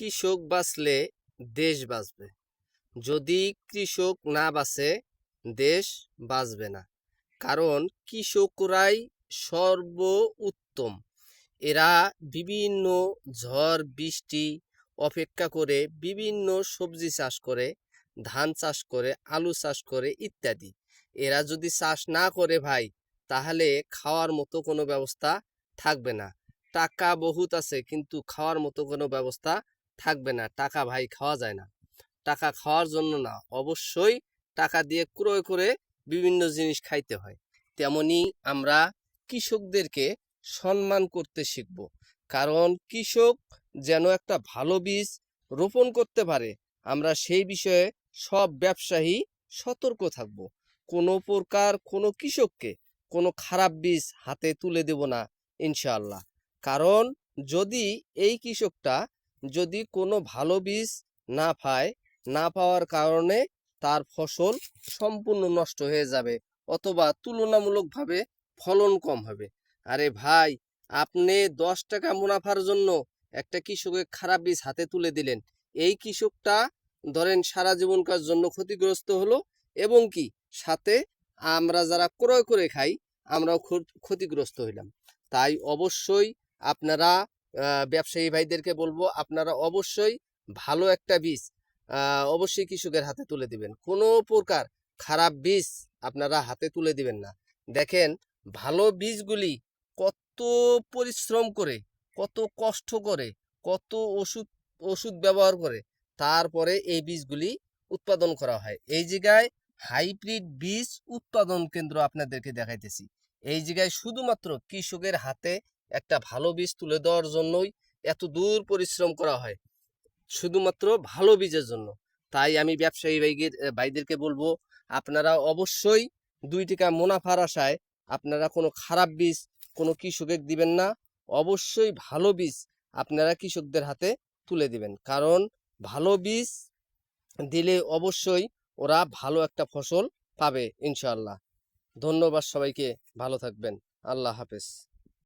কৃষক বাঁচলে দেশ বাঁচবে। যদি কৃষক না বাঁচে, দেশ বাঁচবে না। কারণ কৃষকরাই সর্ব উত্তম এরা বিভিন্ন ঝড়, বৃষ্টি অপেক্ষা করে বিভিন্ন সবজি চাষ করে, ধান চাষ করে, আলু চাষ করে ইত্যাদি। এরা যদি চাষ না করে ভাই, তাহলে খাওয়ার মতো কোনো ব্যবস্থা থাকবে না। টাকা বহুত আছে, কিন্তু খাওয়ার মতো কোনো ব্যবস্থা থাকবে না, টাকা ভাই খাওয়া যায় না। টাকা খাওয়ার জন্য না, অবশ্যই টাকা দিয়ে ক্রয় করে বিভিন্ন জিনিস খাইতে হয়। তেমনি আমরা কৃষকদেরকে সম্মান করতে শিখব। কারণ কৃষক যেন একটা ভালো বীজ রোপণ করতে পারে, আমরা সেই বিষয়ে সব ব্যবসায়ী সতর্ক থাকব। কোনো প্রকার কোনো কৃষককে কোনো খারাপ বীজ হাতে তুলে দেব না, ইনশাআল্লাহ। কারণ যদি এই কৃষকটা যদি কোনো ভালো বীজ না পায়, না পাওয়ার কারণে তার ফসল সম্পূর্ণ নষ্ট হয়ে যাবে অথবা তুলনামূলকভাবে ফলন কম হবে। আরে ভাই, আপনি দশ টাকা মুনাফার জন্য একটা কৃষকের খারাপ বীজ হাতে তুলে দিলেন। এই কৃষকটা ধরেন সারা জীবনকার জন্য ক্ষতিগ্রস্ত হলো এবং কি? সাথে আমরা যারা ক্রয় করে খাই, আমরাও ক্ষতিগ্রস্ত হইলাম। তাই অবশ্যই আপনারা ব্যবসায়ী ভাইদেরকে বলব, আপনারা অবশ্যই ভালো একটা বীজ অবশ্যই কৃষকের হাতে তুলে দিবেন। কোনো প্রকার খারাপ বীজ আপনারা হাতে তুলে দিবেন না। দেখেন, ভালো বীজগুলি কত পরিশ্রম করে, কত কষ্ট করে, কত ওষুধ ওষুধ ব্যবহার করে তারপরে এই বীজগুলি উৎপাদন করা হয়। এই জায়গায় হাইব্রিড বীজ উৎপাদন কেন্দ্র আপনাদেরকে দেখাইতেছি। এই জায়গায় শুধুমাত্র কৃষকের হাতে একটা ভালো বীজ তুলে দেওয়ার জন্যই এত দূর পরিশ্রম করা হয়। শুধুমাত্র ভালো বীজের জন্য। তাই আমি ব্যবসায়ী ভাইদের ভাইদেরকে বলব, আপনারা অবশ্যই দুই টাকা মুনাফার আশায় আপনারা কোনো খারাপ বীজ, কোনো কৃষকের দিবেন না। অবশ্যই ভালো বীজ আপনারা কৃষকদের হাতে তুলে দিবেন। কারণ ভালো বীজ দিলে অবশ্যই ওরা ভালো একটা ফসল পাবে, ইনশাআল্লাহ। ধন্যবাদ সবাইকে। ভালো থাকবেন। আল্লাহ হাফেজ।